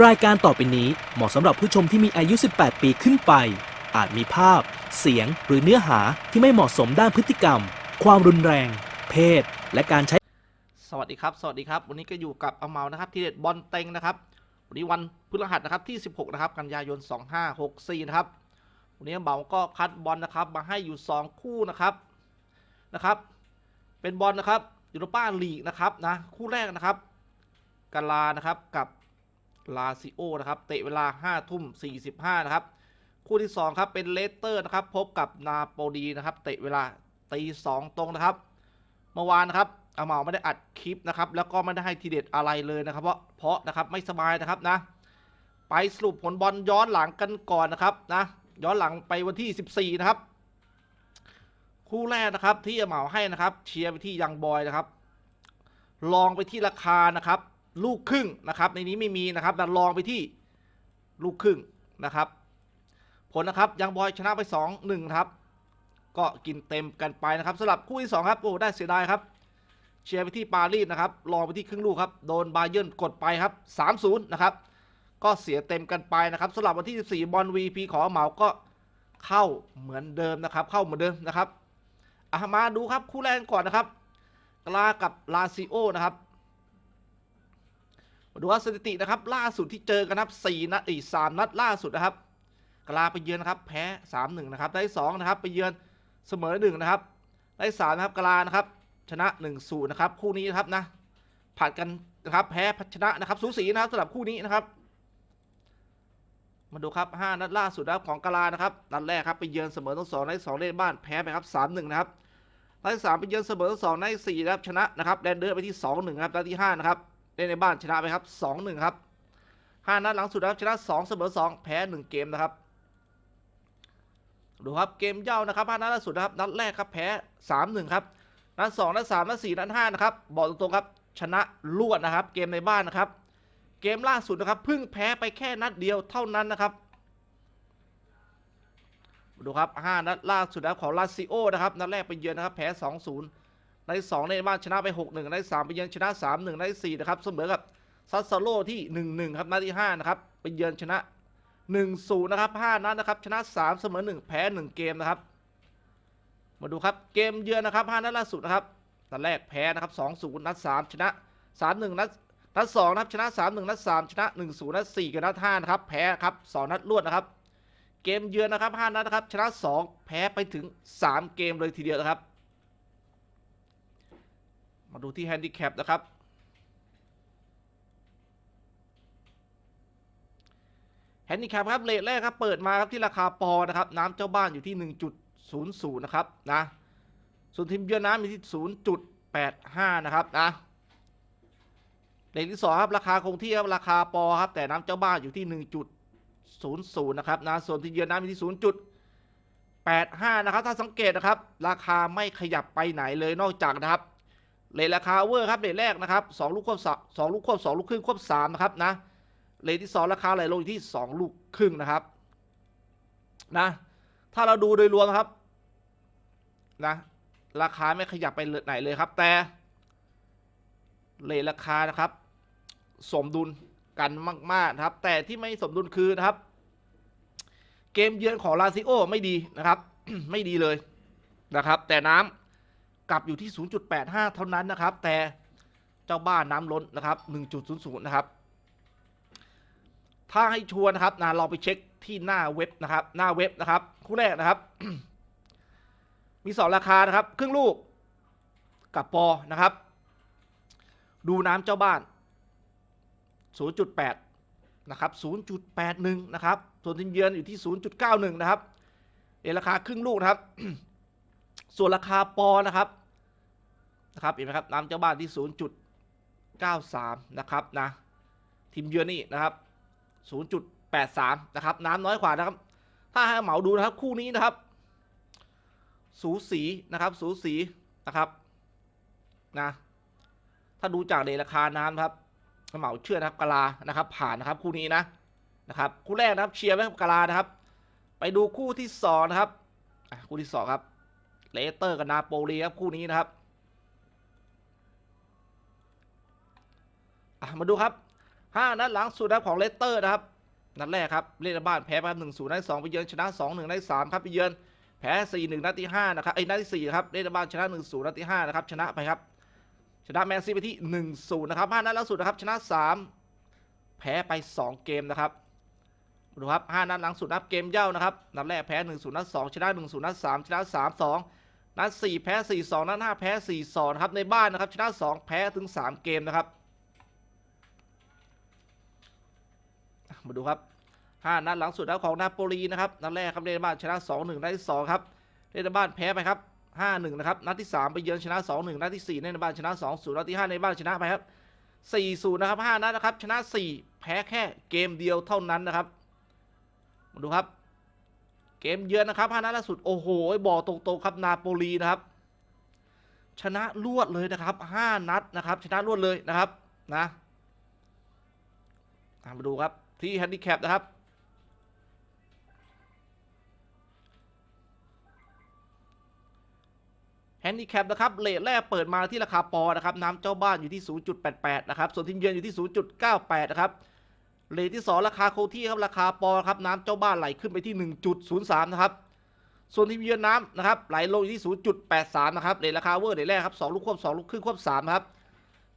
รายการต่อไปนี้เหมาะสำหรับผู้ชมที่มีอายุ 18 ปีขึ้นไป อาจมีภาพ เสียง หรือเนื้อหาที่ไม่เหมาะสมด้านพฤติกรรม ความรุนแรง เพศ และการใช้ สวัสดีครับ สวัสดีครับ วันนี้ก็อยู่กับอาเมานะครับ ที่เด็ดบอลเต็งนะครับ วันนี้วันพฤหัสนะครับที่ 16 นะครับ กันยายน 2564 นะครับ วันนี้อาเมาก็คัดบอลนะครับ มาให้อยู่ 2 คู่นะครับ นะครับ เป็นบอลนะครับยูโรป้าลีกนะครับนะ คู่แรกนะครับกาลานะครับกับ ลาซิโอนะครับเตะเวลา5ทุ่ม45นะครับคู่ที่ 2 ครับ เป็นเลสเตอร์นะครับ พบกับนาโปลีนะครับ เตะเวลาตี2ตรงนะครับ เมื่อวานนะครับอาเมาไม่ได้อัดคลิปนะครับ แล้วก็ไม่ได้ให้ทีเด็ดอะไรเลยนะครับ เพราะเพราะนะครับไม่สบายนะครับนะ ไปสรุปผลบอลย้อนหลังกันก่อนนะครับนะย้อนหลังไปวันที่ 14 นะครับ คู่แรกนะครับที่อาเมาให้นะครับ เชียร์ไปที่ยังบอยนะครับ ลองไปที่ราคานะครับ ลูกครึ่งนะครับ ในนี้ไม่มีนะครับแต่ลองไปที่ลูกครึ่งนะครับ ผลนะครับยังบอยชนะไป 2-1นะครับ ก็กินเต็มกันไปนะครับสำหรับคู่ที่ 2 ครับโอ้ได้เสียดายครับ เชียร์ไปที่ปารีสนะครับลองไปที่ครึ่งลูกครับโดนบาเยิร์นกดไปครับ3-0นะครับก็เสียเต็มกันไปนะครับสำหรับวันที่ 14 บอล VP ขอเหมาก็เข้าเหมือนเดิมนะครับ เข้าเหมือนเดิมนะครับอะมาดูครับคู่แรกก่อนนะครับกลากับลาซิโอนะครับ ดูว่าสถิตินะครับ ล่าสุดที่เจอกันนะครับ4นัดอีก3นัดล่าสุดนะครับ กลาไปเยือนนะครับ แพ้3-1นะครับ ได้2นะครับ ไปเยือนเสมอ1นะครับ ได้3นะครับกลานะครับ ชนะ1-0นะครับ คู่นี้นะครับนะผัดกันนะครับ แพ้พัชนะนะครับ สูสีนะครับสำหรับคู่นี้นะครับ มาดูครับ5นัดล่าสุดนะครับของกลานะครับ นัดแรกครับไปเยือนเสมอทั้งสองได้2เล่นบ้านแพ้ไปครับ3-1นะครับนัดที่3ไปเยือนเสมอทั้งสองได้4นะครับ ชนะนะครับ แดนเดอร์ไปที่2-1ครับนัดที่5นะครับ เล่นในบ้านชนะไปครับ2-1ครับ5นัดหลังสุดนะครับชนะ2เสมอ2แพ้1เกมนะครับดูครับเกมเย่านะครับห้านัดล่าสุดนะครับนัดแรกครับแพ้สามหนึ่งครับนัดสองนัดสามนัดสี่นัดห้านะครับบอกตรงๆครับชนะรวดนะครับ เกมในบ้านนะครับ เกมล่าสุดนะครับเพิ่งแพ้ไปแค่นัดเดียวเท่านั้นนะครับดูครับห้านัดล่าสุดนะครับของลาซิโอนะครับนัดแรกไปเยือนนะครับแพ้สองศูนย์ ในสองในบ้านชนะไปหกหนึ่งในสามไปเยือนชนะสามหนึ่งในสี่นะครับเสมอกับซัสซาโลที่หนึ่งหนึ่งครับนัดที่ห้านะครับไปเยือนชนะ 1-0 นะครับ5นัดนะครับชนะ 3 เสมอ 1 แพ้ 1 เกมนะครับ มาดูครับเกมเยือนนะครับ5นัดล่าสุดนะครับนัดแรกแพ้นะครับ2-0นัด3ชนะ 3-1นัดนัด2นะครับชนะ 3-1นัด3ชนะ 1-0นัด4กับนัด5นะครับแพ้ครับ2นัดรวดนะครับ เกมเยือนนะครับ5นัดนะครับชนะ 2 แพ้ไปถึง 3 เกมเลยทีเดียวนะครับ มาดูที่แฮนดิแคปนะครับ แฮนดิแคปครับเลทแรกครับ เปิดมาครับที่ราคาปอนะครับ น้ำเจ้าบ้านอยู่ที่ 1.00 นะครับนะ ส่วนทีมเยือนน้ำอยู่ที่ 0.85 นะครับนะเลทที่สองครับราคาคงที่ครับราคาปอครับแต่น้ำเจ้าบ้านอยู่ที่ 1.00 นะครับนะ ส่วนทีมเยือนน้ำอยู่ที่ 0.85 นะครับ ถ้าสังเกตนะครับ ราคาไม่ขยับไปไหนเลยนอกจากนะครับ เลทราคาเวอร์ครับเลทแรกนะครับสองลูกควบสองลูกควบสองลูกครึ่งควบสามนะครับนะเลทที่สองราคาไหลลงอยู่ที่สองลูกครึ่งนะครับนะถ้าเราดูโดยรวมครับนะราคาไม่ขยับไปไหนเลยครับ แต่เลทราคานะครับ สมดุลกันมาก ๆ นะครับ แต่ที่ไม่สมดุลคือนะครับ เกมเยือนของลาซิโอไม่ดีนะครับ ไม่ดีเลยนะครับ แต่น้ำ กลับอยู่ที่ 0.85 เท่านั้นนะครับ แต่เจ้าบ้านน้ำล้นนะครับ 1.00 นะครับ ถ้าให้ชัวร์นะครับนะลองไปเช็คที่หน้าเว็บนะครับ หน้าเว็บนะครับ คู่แรกนะครับ มีสองราคานะครับ ครึ่งลูกกับปอนะครับ ดูน้ำเจ้าบ้าน 0.8 นะครับ 0.81 นะครับ ส่วนทีมเยือนอยู่ที่ 0.91 นะครับเอราคาครึ่งลูกนะครับ ส่วนราคาปอนะครับ นะครับเห็นไหมครับน้ำเจ้าบ้านที่ 0.93 นะครับนะทีมเยือนนี่นะครับ 0.83 นะครับน้ำน้อยกว่านะครับ ถ้าให้เหมาดูนะครับคู่นี้นะครับ สูสีนะครับสูสีนะครับนะถ้าดูจากเดราคาน้ำครับเหมาเชื่อนะครับกลานะครับ ผ่านนะครับคู่นี้นะนะครับคู่แรกนะครับเชียร์ไว้กับกลานะครับ ไปดูคู่ที่สองนะครับคู่ที่สองครับเลสเตอร์กับนาโปลีครับคู่นี้นะครับ อะมาดูครับห้านัดหลังสุดนะครับของเลสเตอร์นะครับนัดแรกครับเล่นในบ้านแพ้ไปหนึ่งศูนย์นัดสองไปเยือนชนะสองหนึ่งนัดสามครับไปเยือนแพ้สี่หนึ่งนัดที่ห้านะครับไอ้ยนัดที่สี่ครับเล่นในบ้านชนะหนึ่งศูนย์นัดที่ห้านะครับชนะไปครับชนะแมนซีไปที่หนึ่งศูนย์นะครับห้านัดล่าสุดนะครับชนะสามแพ้ไปสองเกมนะครับดูครับห้านัดหลังสุดนับเกมเย่านะครับนัดแรกแพ้หนึ่งศูนย์นัดสองชนะหนึ่งศูนย์นัดสามชนะสามสองนัดสี่แพ้สี่สองนัดห้าแพ้สี่สองนะครับในบ้านนะครับชนะสองแพ้ถึงสามเกมนะครับ มาดูครับห้านัดหลังสุดแล้วของนาโปลีนะครับ นัดแรกครับเล่นบ้านชนะสองหนึ่งนัดที่สองครับเล่นบ้านแพ้ไปครับห้าหนึ่งนะครับ นัดที่สามไปเยือนชนะสองหนึ่งนัดที่สี่เล่นในบ้านชนะสองศูนย์นัดที่ห้าในบ้านชนะไปครับสี่ศูนย์นะครับห้านัดนะครับ ชนะสี่แพ้แค่เกมเดียวเท่านั้นนะครับ มาดูครับ เกมเยือนนะครับห้านัดล่าสุด โอ้โห บอกตรงๆครับ นาโปลีนะครับ ชนะรวดเลยนะครับห้านัดนะครับ ชนะรวดเลยนะครับ นะมาดูครับ ที่แฮนดิแคปนะครับแฮนดิแคปนะครับเลทแรกเปิดมาที่ราคาปอนะครับน้ำเจ้าบ้านอยู่ที่ 0.88 นะครับ ส่วนทีมเยือนอยู่ที่ 0.98 นะครับเลทที่ 2 ราคาโคที่ครับราคาปอครับน้ำเจ้าบ้านไหลขึ้นไปที่ 1.03 นะครับ ส่วนทีมเยือนน้ำนะครับไหลลงอยู่ที่ 0.83 นะครับเลทราคาเวอร์เลทแรกครับ2ลูกควบ2ลูกครึ่งควบ3ครับ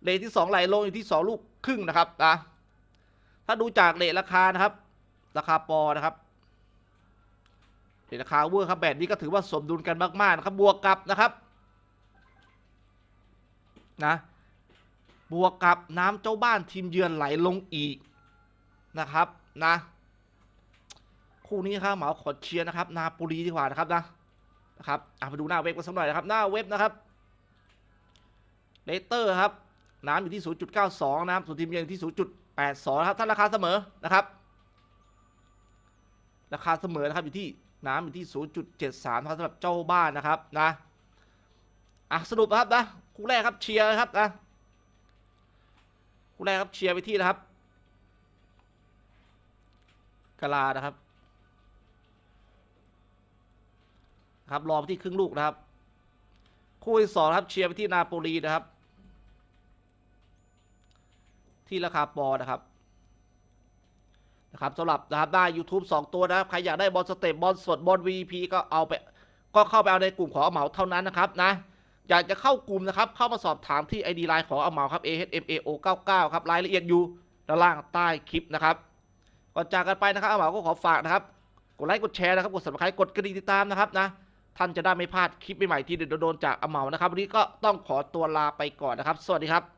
เลทที่ 2 ไหลลงอยู่ที่ 2 ลูกครึ่งนะครับนะ ถ้าดูจากเลทราคานะครับ ราคาปอนะครับเลทราคาเวอร์ครับแบบนี้ก็ถือว่าสมดุลกันมากๆนะครับบวกกับนะครับนะบวกกับน้ำเจ้าบ้านทีมเยือนไหลลงอีกนะครับนะคู่นี้ครับเหมาขอเชียร์นะครับ นาโปลีดีกว่านะครับนะนะครับอะมาดูหน้าเว็บกันสักหน่อยนะครับ หน้าเว็บนะครับเลเตอร์ครับ น้ำอยู่ที่ 0.92 นะครับส่วนทีมเยือนอยู่ที่ 0.82นะครับถ้าราคาเสมอนะครับ ราคาเสมอนะครับอยู่ที่น้ำอยู่ที่ 0.73นะครับสำหรับเจ้าบ้านนะครับนะอะสรุปครับนะคู่แรกครับเชียร์ครับนะคู่แรกครับเชียร์ไปที่นะครับกาลานะครับครับรอไปที่ครึ่งลูกนะครับ คู่ที่สองครับเชียร์ไปที่นาโปลีนะครับ ที่ราคาปอนะครับนะครับสำหรับนะครับได้ YouTube 2 ตัวนะครับ ใครอยากได้บอลสเต็ปบอลสดบอล VP ก็เอาไป ก็เข้าไปเอาในกลุ่มของเอาเหมาเท่านั้นนะครับนะอยากจะเข้ากลุ่มนะครับ เข้ามาสอบถามที่ ID Line ของเอาเหมาครับ AHMAO 99 ครับรายละเอียดอยู่ด้านล่างใต้คลิปนะครับก่อนจากกันไปนะครับเอาเหมาก็ขอฝากนะครับกดไลค์กดแชร์นะครับกด subscribe กดกระดิ่งติดตามนะครับนะท่านจะได้ไม่พลาดคลิปใหม่ๆที่เด็ดโดนจากอาเหมานะครับวันนี้ก็ต้องขอตัวลาไปก่อนนะครับ สวัสดีครับ